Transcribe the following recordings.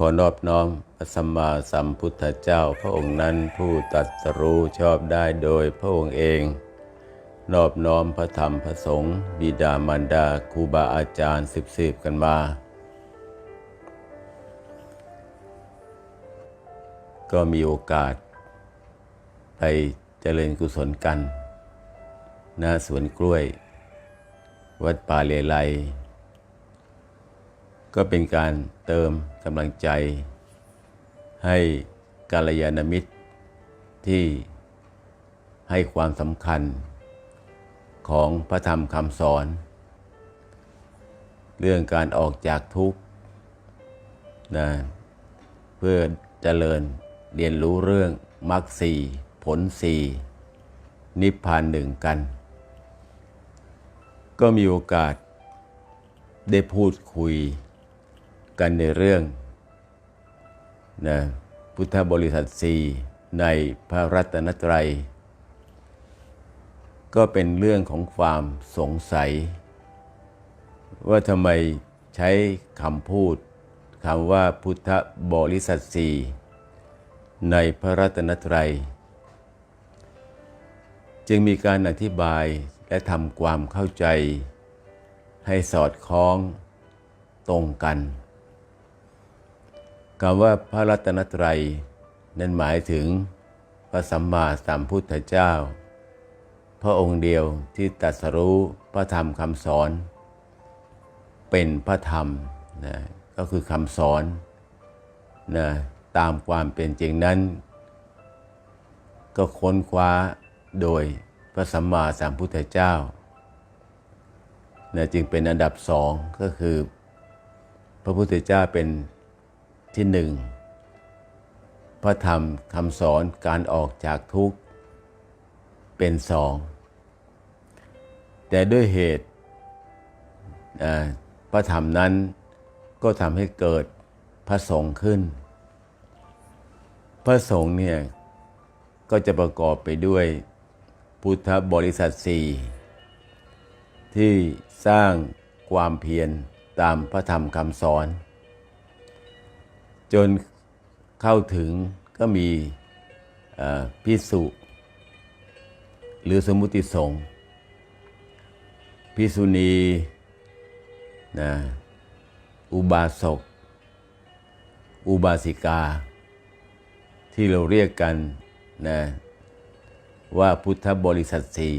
ขอนอบน้อมพระสัมมาสัมพุทธเจ้าพระองค์นั้นผู้ตรัสรู้ชอบได้โดยพระองค์เอง นอบน้อมพระธรรมพระสงฆ์บิดามารดาครูบาอาจารย์สืบสืบกันมา ก็มีโอกาส ไปเจริญกุศลกันณสวนกล้วย วัดป่าเลไล ก็เป็นการเติมกำลังใจ ให้กาลยานมิตร ที่ให้ความสำคัญ ของพระธรรมคำสอน เรื่องการออกจากทุกข์นะเพื่อเจริญเรียนรู้เรื่องมรรคสี่ผลสี่นิพพานหนึ่งกัน ก็มีโอกาสได้พูดคุย กันในเรื่องนะพุทธบริษัทสี่ในพระรัตนตรัย ก็เป็นเรื่องของความสงสัย ว่าทำไมใช้คำพูดคำว่าพุทธบริษัทสี่ในพระรัตนตรัย จึงมีการอธิบายและทำความเข้าใจให้สอดคล้องตรงกัน คำว่าพระรัตนตรัย นั้นหมายถึงพระสัมมาสัมพุทธเจ้า พระองค์เดียวที่ตรัสรู้พระธรรมคำสอน เป็นพระธรรมนะก็คือคำสอนนะตามความเป็นจริงนั้น ก็ค้นคว้าโดยพระสัมมาสัมพุทธเจ้านะจึงเป็นอันดับสองก็คือ พระพุทธเจ้าเป็น ที่หนึ่งพระธรรมคำสอนการออกจากทุกข์เป็นสอง แต่ด้วยเหตุพระธรรมนั้นก็ทำให้เกิดพระสงฆ์ขึ้น พระสงฆ์เนี่ยก็จะประกอบไปด้วยพุทธบริษัทสี่ที่สร้างความเพียรตามพระธรรมคำสอน จนเข้าถึงก็มีพิสุหรือสมุติสงฆ์พิสุณีนะอุบาสก อุบาสิกา ที่เราเรียกกันนะว่าพุทธบริษัทสี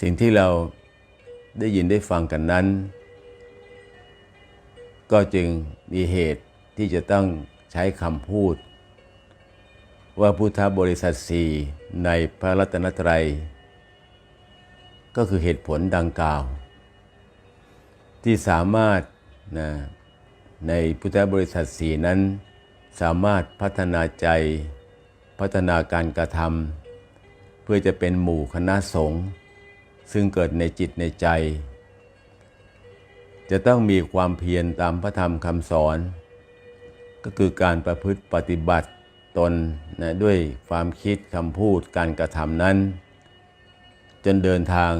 สิ่งที่เราได้ยินได้ฟังกันนั้น ก็จึงมีเหตุที่จะต้องใช้คำพูด ว่าพุทธบริษัทสี่ในพระรัตนตรัย ก็คือเหตุผลดังกล่าว ที่สามารถนะในพุทธบริษัทสี่นั้น สามารถพัฒนาใจพัฒนาการกระทำเพื่อจะเป็นหมู่คณะสงฆ์ซึ่งเกิดในจิตในใจ จะต้องมีความเพียรตามพระธรรมคำสอน ก็คือการประพฤติปฏิบัติตนนะด้วยความคิดคำพูดการกระทำนั้น จนเดินทาง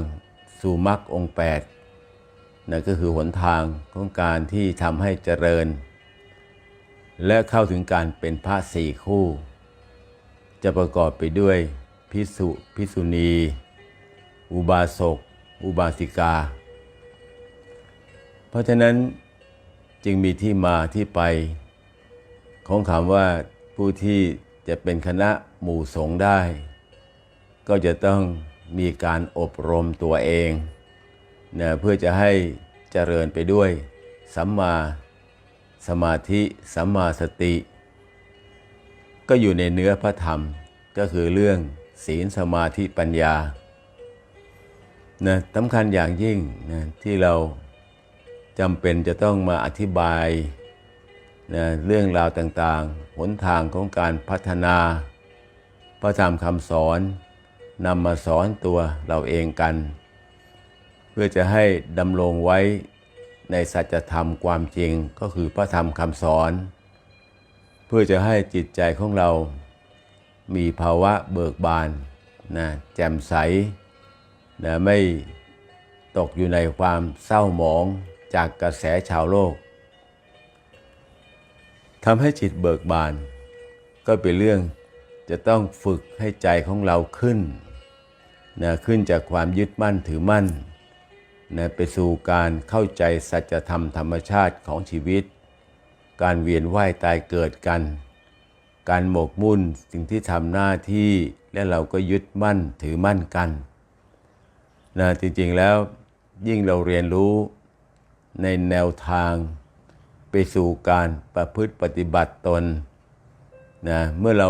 สู่มรรคองแปดนะก็คือหนทางของการที่ทำให้เจริญ และเข้าถึงการเป็นพระสี่คู่ จะประกอบไปด้วยพิสุพิสุณี อุบาสก อุบาสิกา ราะฉะนั้นจึงมีที่มาที่ไป ของคำว่าผู้ที่จะเป็นคณะหมู่สงฆ์ได้ ก็จะต้องมีการอบรมตัวเองนะเพื่อจะให้เจริญไปด้วย สัมมาสมาธิสัมมาสติ ก็อยู่ในเนื้อพระธรรมก็คือเรื่องศีลสมาธิปัญญานะสำคัญอย่างยิ่งนะที่เรา จำเป็นจะต้องมาอธิบายนะเรื่องราวต่างๆ หนทางของการพัฒนา พระธรรมคำสอนนำมาสอนตัวเราเองกัน เพื่อจะให้ดำรงไว้ในสัจธรรมความจริงก็คือพระธรรมคำสอน เพื่อจะให้จิตใจของเรา มีภาวะเบิกบานนะแจ่มใสนะไม่ตกอยู่ในความเศร้าหมอง จากกระแสชาวโลกทำให้จิตเบิกบาน ก็เป็นเรื่องจะต้องฝึกให้ใจของเราขึ้นนะขึ้นจากความยึดมั่นถือมั่นนะไปสู่การเข้าใจสัจธรรมธรรมชาติของชีวิต การเวียนว่ายตายเกิดกัน การหมกมุ่นสิ่งที่ทำหน้าที่และเราก็ยึดมั่นถือมั่นกันนะจริงๆแล้วยิ่งเราเรียนรู้ ในแนวทางไปสู่การประพฤติปฏิบัติตนนะเมื่อเรา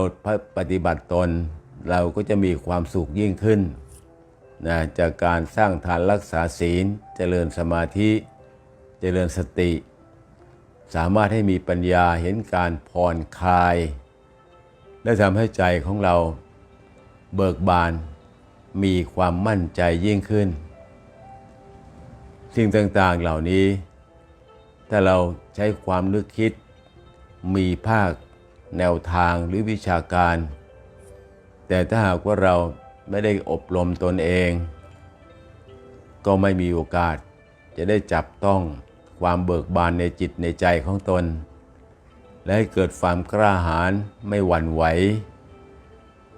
ปฏิบัติตน เราก็จะมีความสุขยิ่งขึ้นนะจากการสร้างทานรักษาศีล เจริญสมาธิเจริญสติ สามารถให้มีปัญญาเห็นการผ่อนคลาย และทำให้ใจของเราเบิกบานมีความมั่นใจยิ่งขึ้น สิ่งต่างๆเหล่านี้ ถ้าเราใช้ความนึกคิด มีภาค แนวทางหรือวิชาการ แต่ถ้าหากว่าเราไม่ได้อบรมตนเอง ก็ไม่มีโอกาสจะได้จับต้องความเบิกบานในจิตในใจของตน และให้เกิดความกล้าหาญไม่หวั่นไหว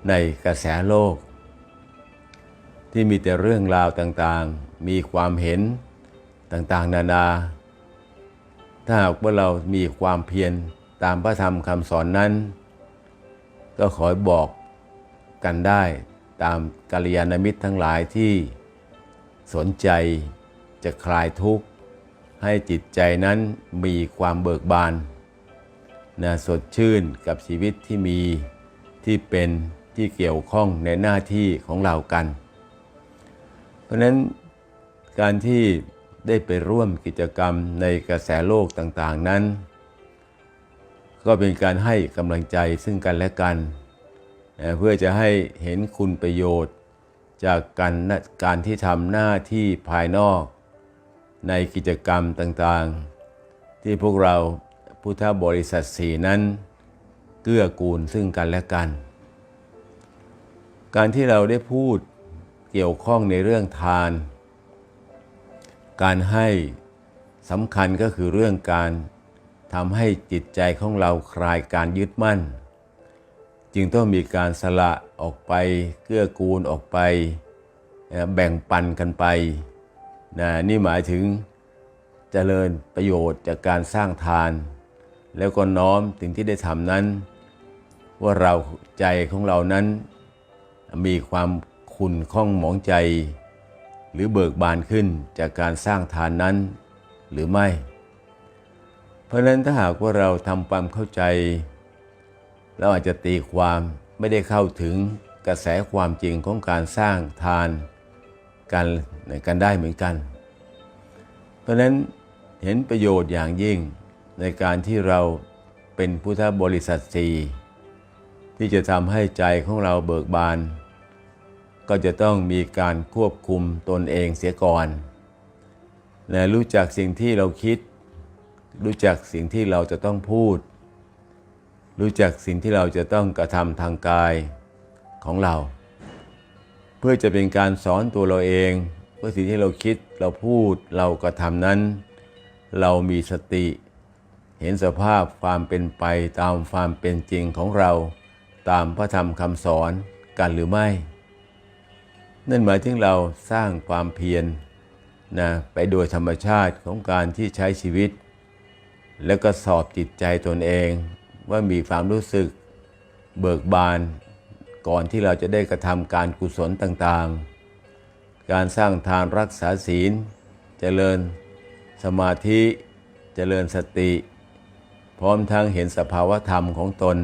ในกระแสโลก ที่มีแต่เรื่องราวต่างๆ มีความเห็น ต่างๆ นานา ถ้าหากว่าเรามีความเพียรตามพระธรรมคำสอนนั้น ก็ขอบอกกันได้ตามกัลยาณมิตรทั้งหลายที่สนใจจะคลายทุกข์ ให้จิตใจนั้นมีความเบิกบานนะสดชื่นกับชีวิตที่มีที่เป็นที่เกี่ยวข้องในหน้าที่ของเรากัน เพราะนั้นการที่ ได้ไปร่วมกิจกรรมในกระแสโลกต่างๆนั้น ก็เป็นการให้กำลังใจซึ่งกันและกัน เพื่อจะให้เห็นคุณประโยชน์ จากการการที่ทำหน้าที่ภายนอก ในกิจกรรมต่างๆ ที่พวกเราพุทธบริษัทสีนั้น เกื้อกูลซึ่งกันและกัน การที่เราได้พูดเกี่ยวข้องในเรื่องทาน การให้สำคัญก็คือเรื่องการทำให้จิตใจของเราคลายการยึดมั่น จึงต้องมีการสละออกไปเกื้อกูลออกไปแบ่งปันกันไปนะนี่หมายถึงเจริญประโยชน์จากการสร้างทาน แล้วก็น้อมสิ่งที่ได้ทำนั้น ว่าเราใจของเรานั้น มีความคุณข้องหมองใจ หรือเบิกบานขึ้นจากการสร้างทานนั้นหรือไม่ เพราะนั้นถ้าหากว่าเราทำความเข้าใจ เราอาจจะตีความไม่ได้เข้าถึงกระแสความจริงของการสร้างทานกันกันได้เหมือนกัน เพราะนั้นเห็นประโยชน์อย่างยิ่งในการที่เราเป็นพุทธบริษัทสีที่จะทำให้ใจของเราเบิกบาน ก็จะต้องมีการควบคุมตนเองเสียก่อนและรู้จักสิ่งที่เราคิด รู้จักสิ่งที่เราจะต้องพูด รู้จักสิ่งที่เราจะต้องกระทำทางกายของเรา เพื่อจะเป็นการสอนตัวเราเองว่าสิ่งที่เราคิดเราพูดเรากระทำนั้น เรามีสติ เห็นสภาพความเป็นไปตามความเป็นจริงของเรา ตามพระธรรมคำสอนกันหรือไม่ นั่นหมายถึงเราสร้างความเพียรนะไปโดยธรรมชาติของการที่ใช้ชีวิต แล้วก็สอบจิตใจตนเอง ว่ามีความรู้สึกเบิกบาน ก่อนที่เราจะได้กระทำการกุศลต่างๆ การสร้างทานรักษาศีล เจริญสมาธิเจริญสติ พร้อมทั้งเห็นสภาวธรรมของตน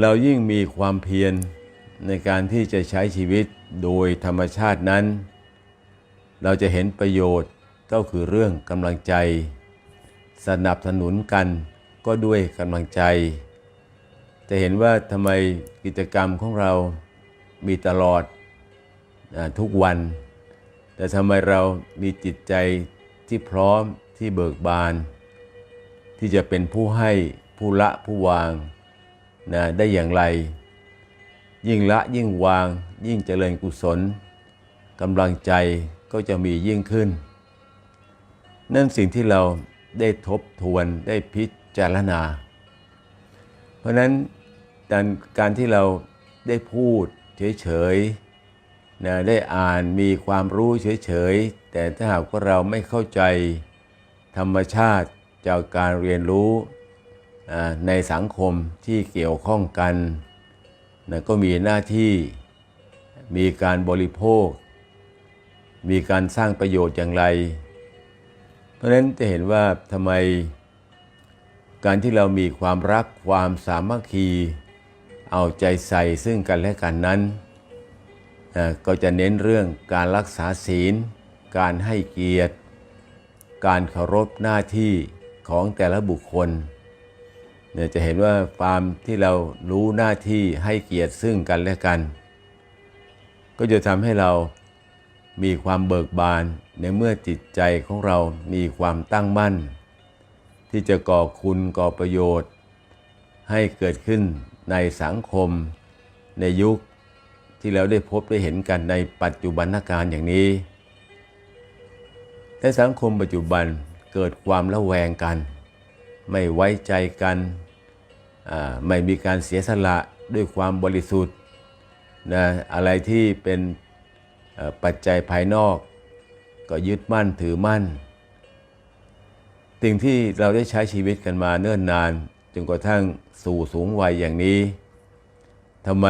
เรายิ่งมีความเพียร ในการที่จะใช้ชีวิตโดยธรรมชาตินั้น เราจะเห็นประโยชน์ก็คือเรื่องกำลังใจ สนับสนุนกันก็ด้วยกำลังใจ จะเห็นว่าทำไมกิจกรรมของเรามีตลอดอทุกวัน แต่ทำไมเรามีจิตใจที่พร้อมที่เบิกบาน ที่จะเป็นผู้ให้ผู้ละผู้วางนะได้อย่างไร ยิ่งละยิ่งวาง ยิ่งเจริญกุศลกำลังใจก็จะมียิ่งขึ้น นั่นสิ่งที่เราได้ทบทวนได้พิจารณา เพราะนั้นการที่เราได้พูดเฉยๆนะได้อ่านมีความรู้เฉยๆ แต่ถ้าหากว่าเราไม่เข้าใจธรรมชาติจากการเรียนรู้ในสังคมที่เกี่ยวข้องกัน นะก็มีหน้าที่มีการบริโภค มีการสร้างประโยชน์อย่างไร เพราะฉะนั้นจะเห็นว่าทำไมการที่เรามีความรักความสามัคคี เอาใจใส่ซึ่งกันและกันนั้น ก็จะเน้นเรื่องการรักษาศีล การให้เกียรติ การเคารพหน้าที่ของแต่ละบุคคล เนี่ยจะเห็นว่าความที่เรารู้หน้าที่ให้เกียรติซึ่งกันและกัน ก็จะทำให้เรามีความเบิกบานในเมื่อจิตใจของเรามีความตั้งมั่น ที่จะก่อคุณก่อประโยชน์ ให้เกิดขึ้นในสังคม ในยุคที่เราได้พบได้เห็นกันในปัจจุบันการอย่างนี้ในสังคมปัจจุบันเกิดความระแวงกัน ไม่ไว้ใจกัน ไม่มีการเสียสละด้วยความบริสุทธิ์นะอะไรที่เป็นปัจจัยภายนอก ก็ยึดมั่นถือมั่น สิ่งที่เราได้ใช้ชีวิตกันมาเนิ่นนานจนกระทั่งสู่สูงวัยอย่างนี้ทำไม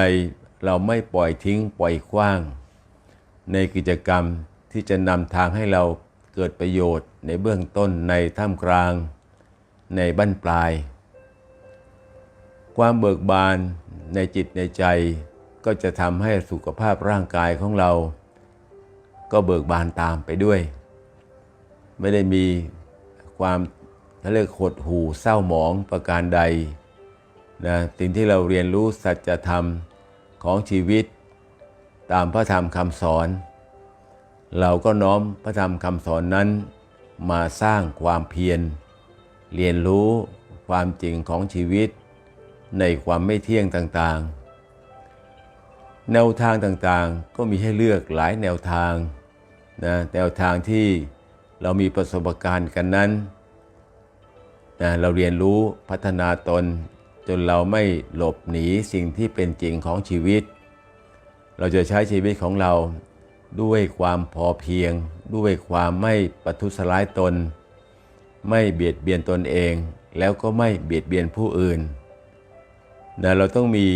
เราไม่ปล่อยทิ้งปล่อยขว้าง ในกิจกรรมที่จะนำทางให้เราเกิดประโยชน์ในเบื้องต้นในท่ามกลาง ในบั้นปลาย ความเบิกบานในจิตในใจ ก็จะทำให้สุขภาพร่างกายของเรา ก็เบิกบานตามไปด้วย ไม่ได้มีความเขาเรียกหดหูเศร้าหมองประการใดนะสิ่งที่เราเรียนรู้สัจธรรมของชีวิต ตามพระธรรมคำสอน เราก็น้อมพระธรรมคำสอนนั้น มาสร้างความเพียร เรียนรู้ความจริงของชีวิต ในความไม่เที่ยงต่างๆ แนวทางต่างๆ ก็มีให้เลือกหลายแนวทางนะแนวทางที่เรามีประสบการณ์กันนั้นนะเราเรียนรู้พัฒนาตน จนเราไม่หลบหนีสิ่งที่เป็นจริงของชีวิต เราจะใช้ชีวิตของเราด้วยความพอเพียง ด้วยความไม่ประทุษร้ายตน ไม่เบียดเบียนตนเอง แล้วก็ไม่เบียดเบียนผู้อื่น นะเราต้องมี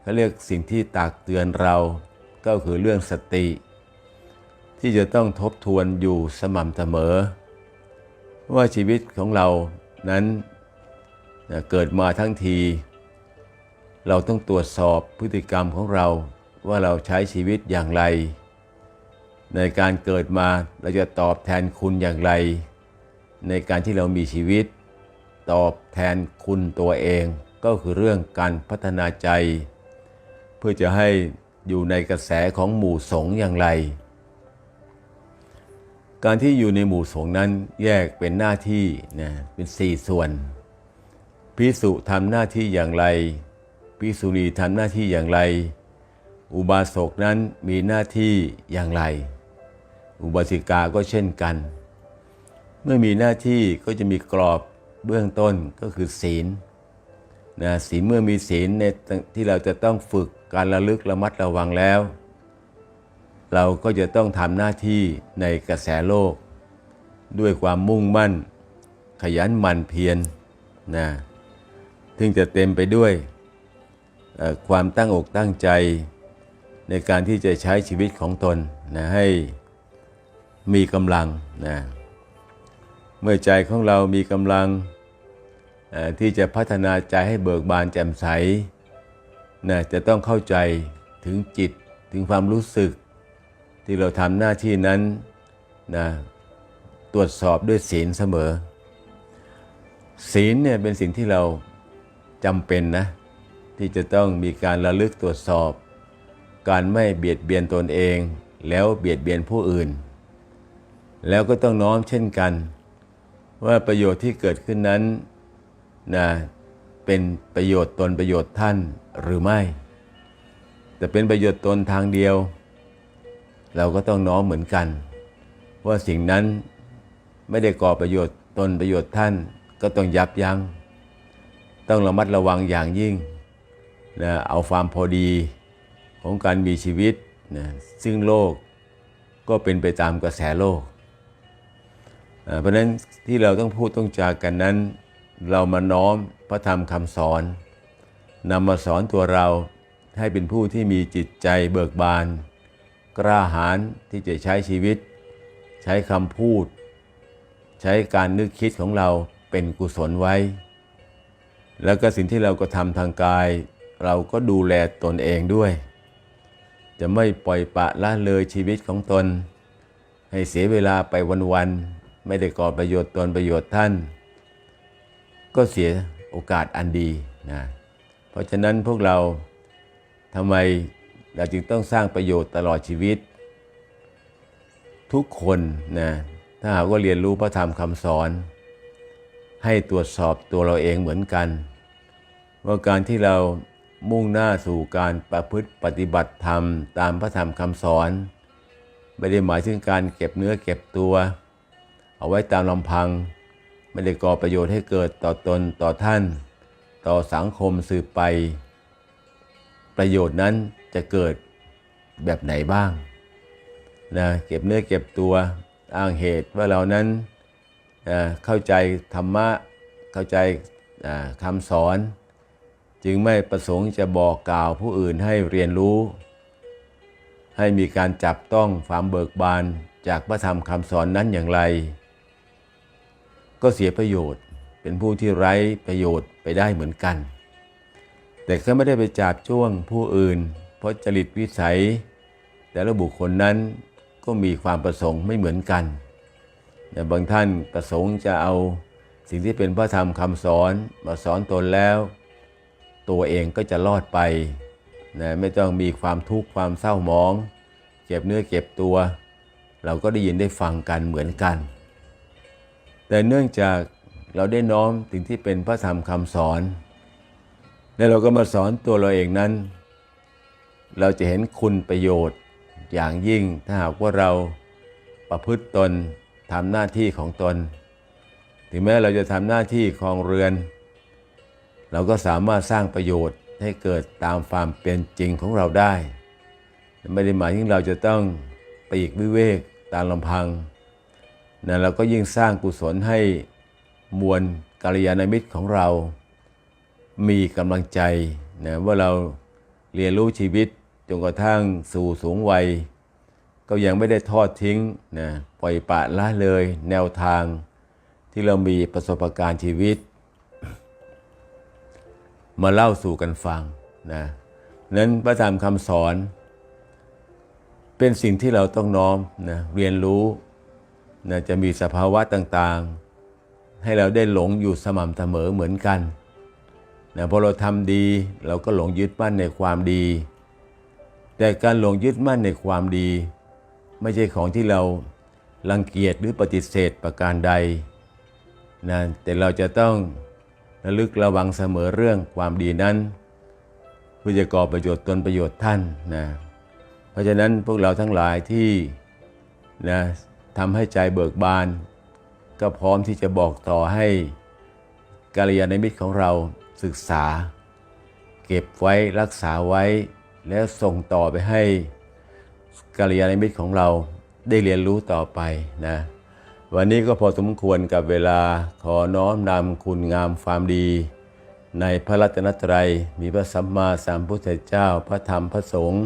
เขาเรียกสิ่งที่ตักเตือนเราก็คือเรื่องสติ ที่จะต้องทบทวนอยู่สม่ำเสมอ ว่าชีวิตของเรานั้นนะเกิดมาทั้งที เราต้องตรวจสอบพฤติกรรมของเราว่าเราใช้ชีวิตอย่างไร ในการเกิดมาเราจะตอบแทนคุณอย่างไร ในการที่เรามีชีวิต ตอบแทนคุณตัวเอง ก็คือเรื่องการพัฒนาใจ เพื่อจะให้อยู่ในกระแสของหมู่สงอย่างไร การที่อยู่ในหมู่สงนั้นแยกเป็นหน้าที่นะเป็นสี่ส่วน พิสุทำหน้าที่อย่างไร พิสุณีทำหน้าที่อย่างไร อุบาสกนั้นมีหน้าที่อย่างไร อุบาสิกาก็เช่นกัน เมื่อมีหน้าที่ก็จะมีกรอบเบื้องต้นก็คือศีล นะศีลเมื่อมีศีลในที่เราจะต้องฝึกการระลึกระมัดระวังแล้ว เราก็จะต้องทำหน้าที่ในกระแสโลก ด้วยความมุ่งมั่น ขยันหมั่นเพียรนะถึงจะเต็มไปด้วยความตั้งอกตั้งใจในการที่จะใช้ชีวิตของตนนะให้มีกำลังนะเมื่อใจของเรามีกำลัง ที่จะพัฒนาใจให้เบิกบานแจ่มใสนะจะต้องเข้าใจถึงจิตถึงความรู้สึก ที่เราทำหน้าที่นั้นนะตรวจสอบด้วยศีลเสมอ ศีลเนี่ยเป็นสิ่งที่เราจำเป็นนะที่จะต้องมีการระลึกตรวจสอบ การไม่เบียดเบียนตนเอง แล้วเบียดเบียนผู้อื่น แล้วก็ต้องน้อมเช่นกัน ว่าประโยชน์ที่เกิดขึ้นนั้น นะเป็นประโยชน์ตนประโยชน์ท่านหรือไม่ แต่เป็นประโยชน์ตนทางเดียว เราก็ต้องน้อมเหมือนกัน ว่าสิ่งนั้นไม่ได้ก่อประโยชน์ตนประโยชน์ท่านก็ต้องยับยัง้งต้องระมัดระวังอย่างยิ่งนะเอาความพอดีของการมีชีวิตนะซึ่งโลกก็เป็นไปตามกระแสโลก เพราะนั้นที่เราต้องพูดต้องจากกันนั้น เรามาน้อมพระธรรมคำสอนนำมาสอนตัวเราให้เป็นผู้ที่มีจิตใจเบิกบาน กล้าหาญที่จะใช้ชีวิต ใช้คำพูด ใช้การนึกคิดของเราเป็นกุศลไว้ แล้วก็สิ่งที่เราก็ทำทางกาย เราก็ดูแลตนเองด้วย จะไม่ปล่อยปะละเลยชีวิตของตน ให้เสียเวลาไปวันๆไม่ได้ก่อประโยชน์ตนประโยชน์ท่าน ก็เสียโอกาสอันดีนะเพราะฉะนั้นพวกเราทำไมเราจึงต้องสร้างประโยชน์ตลอดชีวิต ทุกคนนะถ้าหากว่าเรียนรู้พระธรรมคำสอน ให้ตรวจสอบตัวเราเองเหมือนกัน ว่าการที่เรามุ่งหน้าสู่การประพฤติปฏิบัติธรรม ตามพระธรรมคำสอน ไม่ได้หมายถึงการเก็บเนื้อเก็บตัว เอาไว้ตามลำพัง ไม่ได้ก่อประโยชน์ให้เกิดต่อตนต่อท่าน ต่อสังคมสืบไป ประโยชน์นั้นจะเกิดแบบไหนบ้างนะเก็บเนื้อเก็บตัวอ้างเหตุว่าเรานั้นเอ่อเข้าใจธรรมะเข้าใจคำสอน จึงไม่ประสงค์จะบอกกล่าวผู้อื่นให้เรียนรู้ ให้มีการจับต้องความเบิกบานจากพระธรรมคำสอนนั้นอย่างไร ก็เสียประโยชน์ เป็นผู้ที่ไร้ประโยชน์ไปได้เหมือนกัน แต่ก็ไม่ได้ไปจับจ้วงผู้อื่น เพราะจริตวิสัย แต่ละบุคคลนั้นก็มีความประสงค์ไม่เหมือนกันแต่บางท่านประสงค์จะเอาสิ่งที่เป็นพระธรรมคำสอนมาสอนตนแล้ว ตัวเองก็จะรอดไปนะไม่ต้องมีความทุกข์ความเศร้าหมอง เจ็บเนื้อเจ็บตัว เราก็ได้ยินได้ฟังกันเหมือนกัน แต่เนื่องจากเราได้น้อมสิ่งที่เป็นพระธรรมคำสอน แล้วเราก็มาสอนตัวเราเองนั้น เราจะเห็นคุณประโยชน์อย่างยิ่งถ้าหากว่าเราประพฤติตนทำหน้าที่ของตน ถึงแม้เราจะทำหน้าที่ครองเรือน เราก็สามารถสร้างประโยชน์ให้เกิดตามความเป็นจริงของเราได้ ไม่ได้หมายถึงเราจะต้องปีกวิเวกตามลำพัง นะเราก็ยิ่งสร้างกุศลให้มวลกัลยาณมิตรของเรา มีกำลังใจนะว่าเราเรียนรู้ชีวิตจนกระทั่งสู่สูงวัย ก็ยังไม่ได้ทอดทิ้งนะปล่อยปละละเลยแนวทางที่เรามีประสบการณ์ชีวิต มาเล่าสู่กันฟังนะนั้นพระธรรมคำสอน เป็นสิ่งที่เราต้องน้อมนะเรียนรู้ นะจะมีสภาวะต่างๆ ให้เราได้หลงอยู่สม่ำเสมอเหมือนกันนะพอเราทำดีเราก็หลงยึดมั่นในความดี แต่การหลงยึดมั่นในความดี ไม่ใช่ของที่เรารังเกียจหรือปฏิเสธประการใดนะแต่เราจะต้องระลึกระวังเสมอเรื่องความดีนั้นเพื่อจะก่อประโยชน์ตนประโยชน์ท่านนะเพราะฉะนั้นพวกเราทั้งหลายที่นะ ทำให้ใจเบิกบาน ก็พร้อมที่จะบอกต่อให้กาลยานมิตรของเราศึกษา เก็บไว้รักษาไว้ แล้วส่งต่อไปให้กาลยานมิตรของเราได้เรียนรู้ต่อไปนะวันนี้ก็พอสมควรกับเวลาขอน้อมนำคุณงามความดี ในพระรัตนตรัย มีพระสัมมาสัมพุทธเจ้าพระธรรมพระสงฆ์